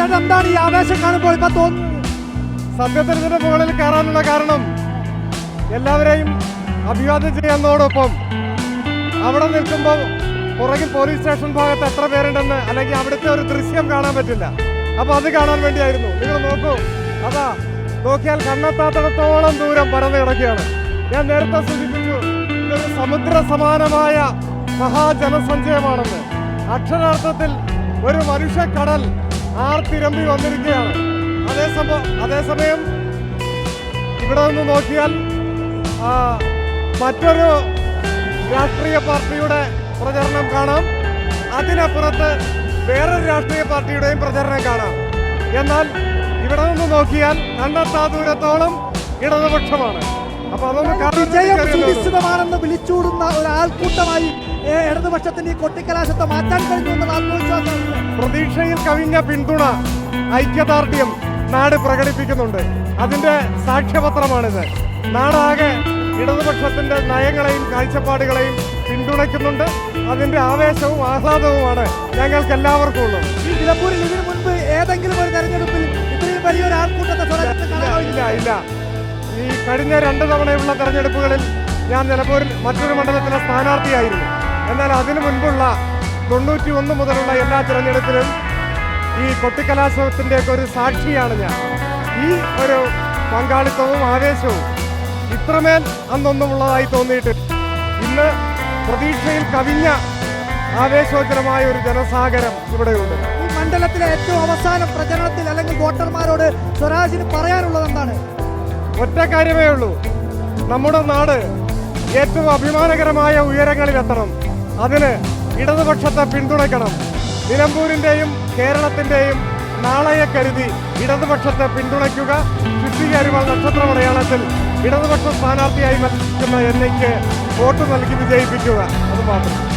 ചേട്ടാ എന്താണ് ഈ ആവേശം കാണുമ്പോൾ? ഇപ്പൊ തോന്നുന്നത് സത്യത്തിനത്തിന്റെ മുകളിൽ കയറാനുള്ള കാരണം എല്ലാവരെയും അഭിവാദ്യം ചെയ്യുന്നതോടൊപ്പം അവിടെ നിൽക്കുമ്പോൾ പുറകിൽ പോലീസ് സ്റ്റേഷൻ ഭാഗത്ത് എത്ര പേരുണ്ടെന്ന് അല്ലെങ്കിൽ അവിടുത്തെ ഒരു ദൃശ്യം കാണാൻ പറ്റില്ല. അപ്പൊ അത് കാണാൻ വേണ്ടിയായിരുന്നു. നിങ്ങൾ നോക്കൂ. അതാ നോക്കിയാൽ കണ്ണെത്താത്തിടത്തോളം ദൂരം പരന്നു കിടക്കുകയാണ്. ഞാൻ നേരത്തെ സൂചിപ്പിച്ചു ഇതൊരു സമുദ്ര സമാനമായ മഹാജനസഞ്ചയമാണെന്ന്. അക്ഷരാർത്ഥത്തിൽ ഒരു മനുഷ്യക്കടൽ ആർത്തിരമ്പി വന്നിരിക്കുകയാണ്. അതേസമയം അതേസമയം ഇവിടെ നിന്ന് നോക്കിയാൽ മറ്റൊരു രാഷ്ട്രീയ പാർട്ടിയുടെ പ്രചരണം കാണാം. അതിനപ്പുറത്ത് വേറൊരു രാഷ്ട്രീയ പാർട്ടിയുടെയും പ്രചരണം കാണാം. എന്നാൽ ഇവിടെ നിന്ന് നോക്കിയാൽ കണ്ടെത്താ ദൂരത്തോളം ഇടതുപക്ഷമാണ്. അപ്പൊ അതൊന്ന് വിജയം. സുനിശ്ചിതമാണെന്ന് വിളിച്ചൂടുന്ന ഒരു ആൾക്കൂട്ടമായി ഇടതുപക്ഷത്തിന്റെ ഈ കൊട്ടിക്കലാശത്തെ മാറ്റാൻ കഴിഞ്ഞു എന്നുള്ള ആത്മവിശ്വാസമാണ് പ്രതീക്ഷയിൽ കവിഞ്ഞ പിന്തുണ ഐക്യദാർഢ്യം നാട് പ്രകടിപ്പിക്കുന്നുണ്ട്. അതിന്റെ സാക്ഷ്യപത്രമാണിത്. നാടാകെ ഇടതുപക്ഷത്തിന്റെ നയങ്ങളെയും കാഴ്ചപ്പാടുകളെയും പിന്തുണയ്ക്കുന്നുണ്ട്. അതിന്റെ ആവേശവും ആഹ്ലാദവുമാണ് ഞങ്ങൾക്ക് എല്ലാവർക്കും ഉള്ളത്. ഈ നിലമ്പൂരിൽ ഇതിനു മുൻപ് ഏതെങ്കിലും ഒരു തെരഞ്ഞെടുപ്പിൽ ഇത്രയും വലിയൊരു ആൾക്കൂട്ടത്തെ ഇല്ല. ഈ കഴിഞ്ഞ രണ്ട് തവണയുള്ള തെരഞ്ഞെടുപ്പുകളിൽ ഞാൻ നിലമ്പൂരിൽ മറ്റൊരു മണ്ഡലത്തിലെ സ്ഥാനാർത്ഥിയായിരുന്നു. എന്നാൽ അതിനു മുൻപുള്ള തൊണ്ണൂറ്റി ഒന്ന് മുതലുള്ള എല്ലാ തിരഞ്ഞെടുപ്പിലും ഈ കൊട്ടിക്കലാശത്തിന്റെ ഒക്കെ ഒരു സാക്ഷിയാണ് ഞാൻ. ഈ ഒരു പങ്കാളിത്തവും ആവേശവും ഇത്രമേൽ അന്നൊന്നുമുള്ളതായി തോന്നിയിട്ട് ഇന്ന് പ്രതീക്ഷയിൽ കവിഞ്ഞ ആവേശോജ്ജലമായ ഒരു ജനസാഗരം ഇവിടെയുണ്ട്. ഈ മണ്ഡലത്തിലെ ഏറ്റവും അവസാനം പ്രചരണത്തിൽ അല്ലെങ്കിൽ വോട്ടർമാരോട് സ്വരാജിന് പറയാനുള്ളത് എന്താണ്? ഒറ്റ കാര്യമേ ഉള്ളൂ. നമ്മുടെ നാട് ഏറ്റവും അഭിമാനകരമായ ഉയരങ്ങളിൽ എത്തണം അതിന് ഇടതുപക്ഷത്തെ പിന്തുണയ്ക്കണം. നിലമ്പൂരിന്റെയും കേരളത്തിന്റെയും നാളെയെ കരുതി ഇടതുപക്ഷത്തെ പിന്തുണയ്ക്കുക. ചുറ്റികരുവ നക്ഷത്ര മലയാളത്തിൽ ഇടതുപക്ഷ സ്ഥാനാർത്ഥിയായി മത്സരിക്കുന്ന എന്നയ്ക്ക് വോട്ട് നൽകി വിജയിപ്പിക്കുക. അത് മാത്രം.